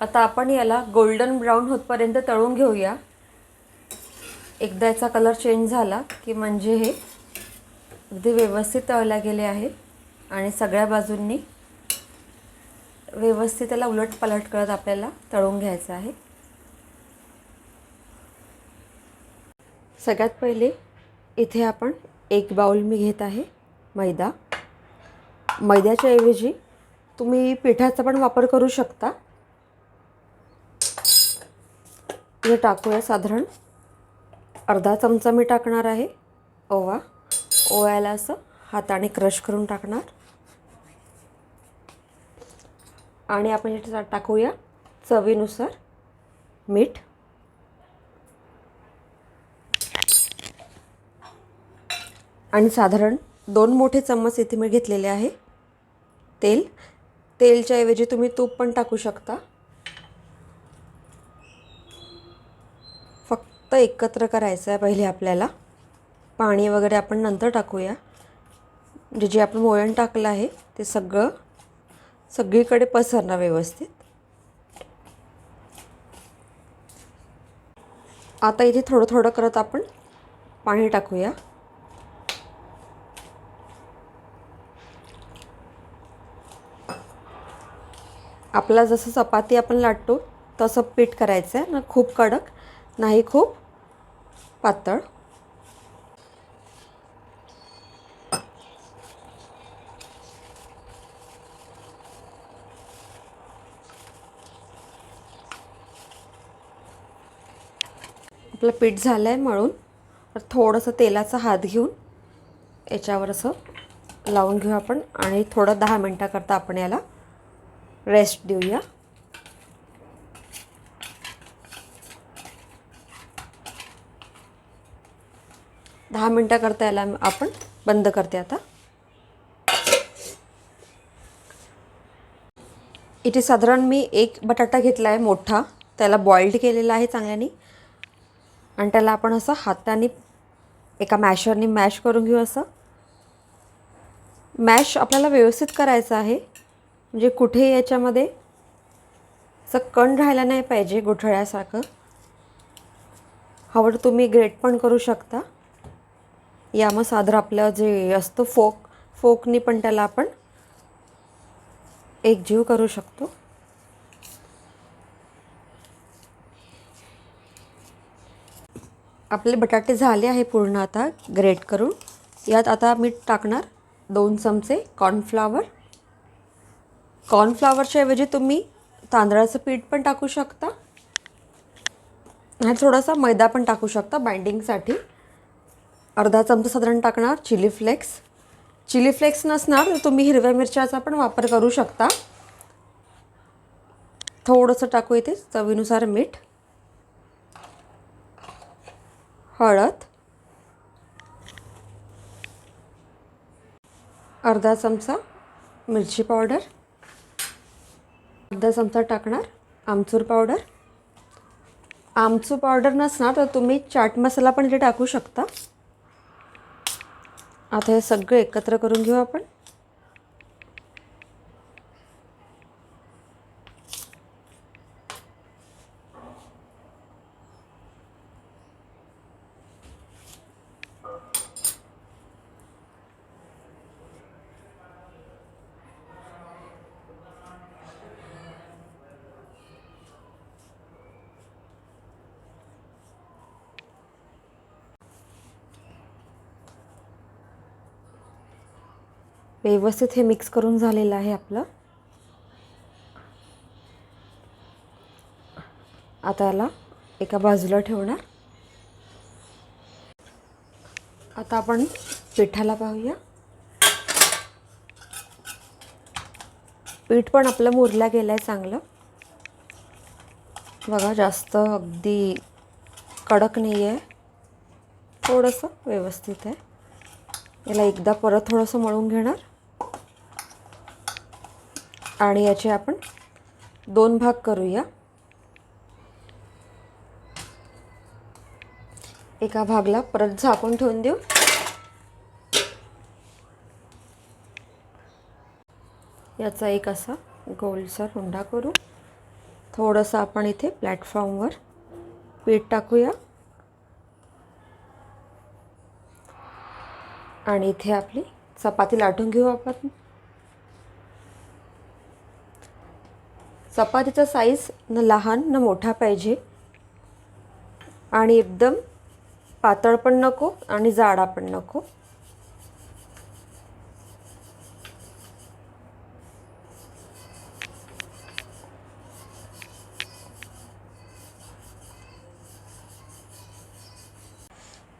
आता आपण याला गोल्डन ब्राऊन होतपर्यंत तळून घेऊया. एकदा याचा कलर चेंज झाला की म्हणजे हे अगदी व्यवस्थित तळल्या गेले आहे आणि सगळ्या बाजूंनी व्यवस्थित त्याला उलट पलट करत आपल्याला तळून घ्यायचं आहे. सगळ्यात पहिले इथे आपण एक बाऊल मी घेत आहे मैदा. मैद्याच्या ऐवजी तुम्ही पिठाचा पण वापर करू शकता. हे टाकूया साधारण. अर्धा चमचा मी टाकणार आहे. ओवा. ओव्याला असं हाताने क्रश करून टाकणार. आणि आपण इथे टाकूया चवीनुसार मीठ. आणि साधारण दोन मोठे चम्मच इथे मी घेतलेले आहे. तेल. तेलच्या ऐवजी तुम्ही तूप पण टाकू शकता. फक्त एकत्र करायचं आहे पहिले आपल्याला. पाणी वगैरे आपण नंतर टाकूया. म्हणजे जे आपण वळण टाकलं आहे ते सगळं सगळीकडे पसरणार व्यवस्थित. आता इथे थोडं थोडं करत आपण पाणी टाकूया. आपला जसं चपाती आपण लाटतो तसं पीठ करायचं आहे ना खूप कडक. नाही खूप. पातळ. आपलं पीठ झालं आहे मळून. तर थोडंसं तेलाचा हात घेऊन याच्यावर असं लावून घेऊ आपण. आणि थोडं दहा मिनटाकरता आपण याला रेस्ट देऊया. दहा मिनटाकरता याला आपण बंद करते आता. इथे साधारण मी एक बटाटा घेतला आहे मोठा. त्याला बॉइल्ड केलेला आहे चांगल्याने. आणि त्याला आपण असं हाताने एका मॅशरने मॅश करून घेऊ असं. मॅश आपल्याला व्यवस्थित करायचं आहे. म्हणजे कुठे याच्यामध्ये असं कण राहायला नाही पाहिजे गोठळ्यासारखं. हवं तुम्ही ग्रेट पण करू शकता. या मग साधारण आपलं जे असतं फोक फोकनी पण त्याला आपण एक जीव करू शकतो. आपले बटाटे झाले आहे पूर्ण आता ग्रेट करून. यात आता मीठ टाकणार. दोन चमचे कॉर्नफ्लावर. कॉर्नफ्लावरच्या ऐवजी तुम्ही तांदळाचं पीठ पण टाकू शकता. आणि थोडासा मैदा पण टाकू शकता बाइंडिंगसाठी. अर्धा चमचा साधारण टाकणार चिली फ्लेक्स. चिली फ्लेक्स नसणार तर तुम्ही हिरव्या मिरच्याचा पण वापर करू शकता. थोडंसं टाकू इथे चवीनुसार मीठ हळद अर्धा चमचा मिरची पावडर अर्धा चमचा टाकणार आमचूर पावडर. आमचूर पावडर नसणार तर तुम्ही चाट मसाला पण इथे टाकू शकता. आता हे सगळं एकत्र करून घेऊ आपण? व्यवस्थित हे मिक्स करून झालेलं आहे आपलं. आता याला एका बाजूला ठेवणार. आता आपण पिठाला पाहूया. पीठ पण आपलं मुरला गेलं आहे चांगलं. बघा जास्त अगदी कडक नाही आहे थोडंसं व्यवस्थित आहे. याला एकदा परत थोडंसं मळून घेणार. आणि याचे आपण दोन भाग करूया. एका भागला परत झाकून ठेवून देऊ. याचा एक असा गोलसर हुंडा करू. थोडंसं आपण इथे प्लॅटफॉर्मवर पीठ टाकूया. आणि इथे आपली चपाती लाटून घेऊ आपण. चपातीचा साईज न लहान न मोठा पाहिजे. आणि एकदम पातळ पण नको आणि जाडा पण नको.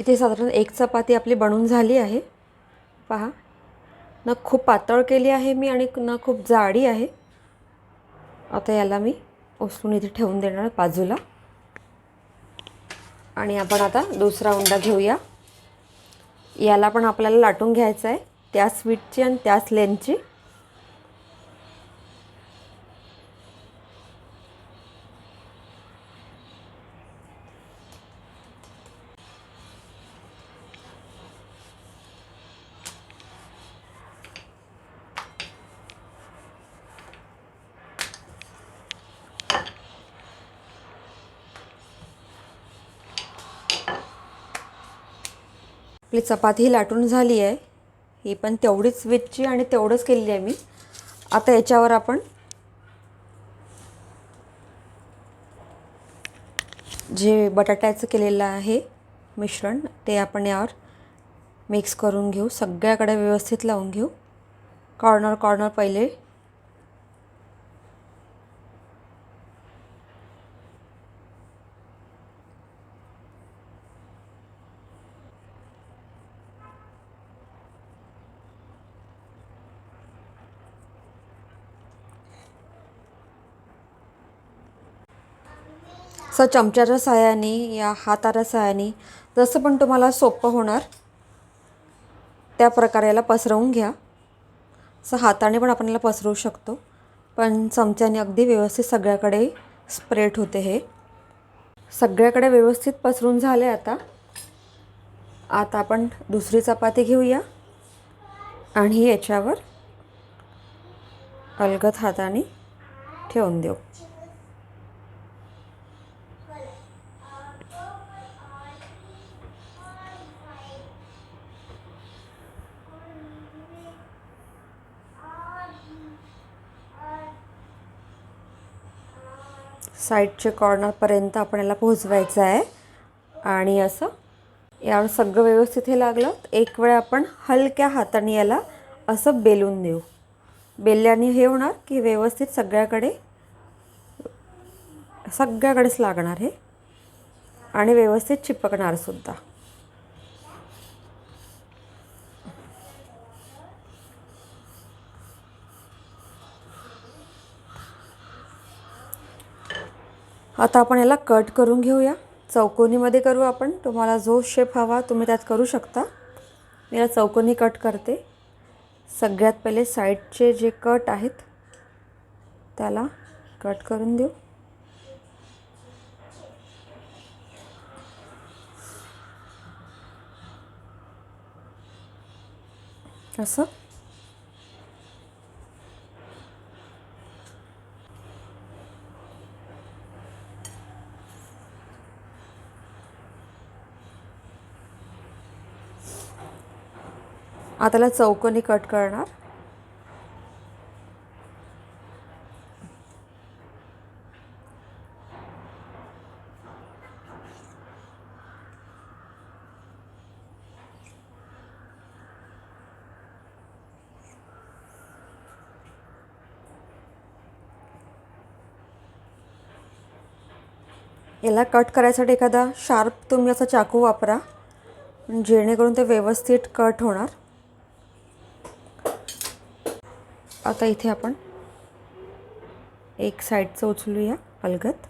इथे साधारण एक चपाती आपली बनून झाली आहे. पहा. न खूप पातळ केली आहे मी आणि न खूप जाडी आहे. आता याला मी उचलून इथे ठेवून देणार बाजूला. आणि आपण आता दुसरा उंडा घेऊया. याला पण आपल्याला लाटून घ्यायचं आहे. त्या स्वीटची आणि त्याच लेनची आपली चपाती लाटून झाली आहे. ही पण तेवढीच विथची आणि तेवढंच केलेली आहे मी. आता याच्यावर आपण जे बटाट्याचं केलेलं आहे मिश्रण ते आपण यावर मिक्स करून घेऊ. सगळ्याकडे व्यवस्थित लावून घेऊ. कॉर्नर कॉर्नर पहिले असं चमच्याच्या सहाय्याने या हाताच्या सहाय्याने जसं पण तुम्हाला सोपं होणार त्या प्रकारे याला पसरवून घ्या. असं हाताने पण आपण याला पसरवू शकतो. पण चमच्याने अगदी व्यवस्थित सगळ्याकडे स्प्रेड होते हे. सगळ्याकडे व्यवस्थित पसरून झाले आता. आता आपण दुसरी चपाती घेऊया. आणि याच्यावर अलगद हाताने ठेवून देऊ. साईडचे कॉर्नरपर्यंत आपण याला पोहोचवायचं आहे. आणि असं यावर सगळं व्यवस्थित हे लागलं. एक वेळ आपण हलक्या हाताने याला असं बेलून देऊ. बेलल्याने हे होणार की व्यवस्थित सगळ्याकडे सगळ्याकडेच लागणार हे. आणि व्यवस्थित चिपकणार आता आपण याला कट करून घेऊया. चौकोनीमध्ये करू आपण. तुम्हाला जो शेप हवा तुम्ही त्यात करू शकता. मी याला चौकोनी कट करते. सगळ्यात पहिले साईडचे जे कट आहेत त्याला कट करून देऊ. असं. आता त्याला चौकोनी कट करणार. याला कट करायसाठी एखादा शार्प तुम्ही असा चाकू वापरा जेणेकरून ते व्यवस्थित कट होणार. आता इथे आपण एक साईडचं उचलूया अलगत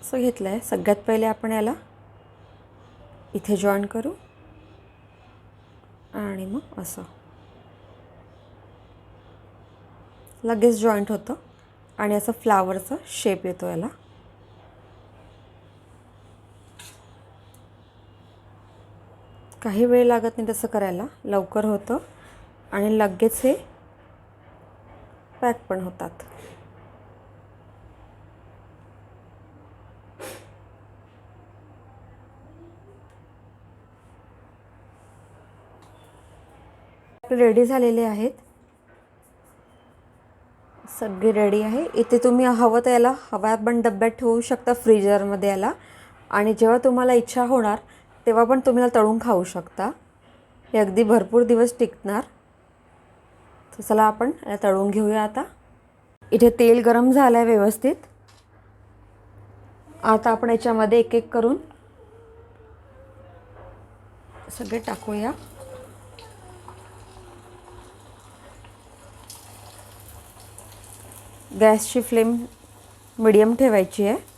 असं घेतलं आहे सगळ्यात पहिले आपण याला इथे जॉईन करू. आणि मग असं. लगेच जॉईंट होतं. आणि असं फ्लावरचा शेप येतो याला. काही वेळ लागत नाही तसं करायला. लवकर होतं. आणि लगेच हे पॅक पण होतात. रेडी झालेले आहेत. सगळी रेडी आहे. इथे तुम्ही हवं तर याला हव्या पण डब्यात ठेवू शकता फ्रीजरमध्ये याला. आणि जेव्हा तुम्हाला इच्छा होणार तेव्हा पण तुम्ही तळून खाऊ शकता. हे अगदी भरपूर दिवस टिकणार. तर चला आपण याला तळून घेऊया आता. इथे तेल गरम झालं आहे व्यवस्थित. आता आपण याच्यामध्ये एक एक करून सगळे टाकूया. गॅसची फ्लेम मिडियम ठेवायची आहे.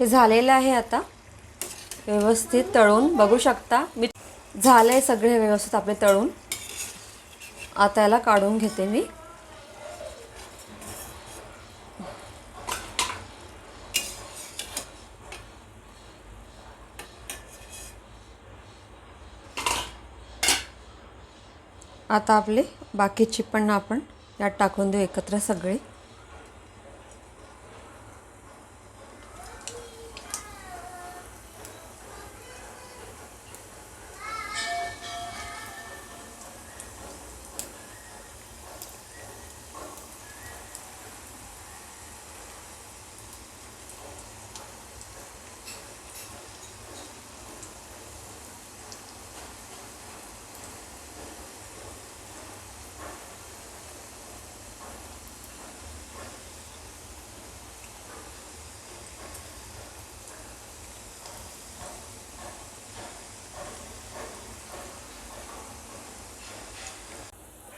हे झालेलं आहे आता. व्यवस्थित तळून बघू शकता. मी झालं आहे सगळे व्यवस्थित आपले तळून. आता याला काढून घेते मी. आता आपले बाकीची पण आपण यात टाकून देऊ एकत्र सगळे.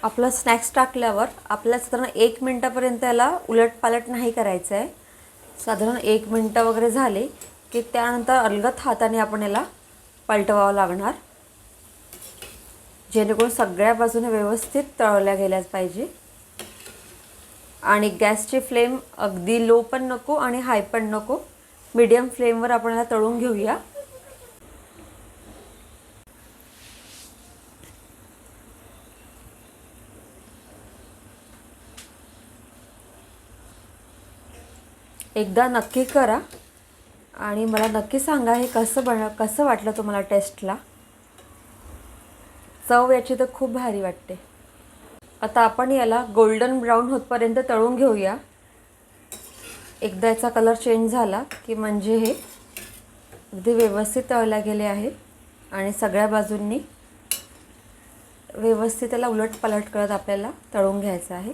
आपलं स्नॅक्स टाकल्यावर आपल्याला साधारण एक मिनटापर्यंत याला उलटपालट नाही करायचं आहे. साधारण एक मिनटं वगैरे झाले की त्यानंतर अलगत हाताने आपण याला पलटवावं लागणार. जेणेकरून सगळ्या बाजूने व्यवस्थित तळवल्या गेल्याच पाहिजे. आणि गॅसची फ्लेम अगदी लो पण नको आणि हाय पण नको. मीडियम फ्लेमवर आपण याला तळून घेऊया. एकदा नक्की करा. आणि मला नक्की सांगा हे कसं बन कसं वाटलं तुम्हाला टेस्टला? चव याची तर खूप भारी वाटते. आता आपण याला गोल्डन ब्राऊन होतपर्यंत तळून घेऊया. एकदा याचा कलर चेंज झाला की म्हणजे हे अगदी व्यवस्थित तळल्या गेले आहे. आणि सगळ्या बाजूंनी व्यवस्थित त्याला उलट पलट करत आपल्याला तळून घ्यायचं आहे.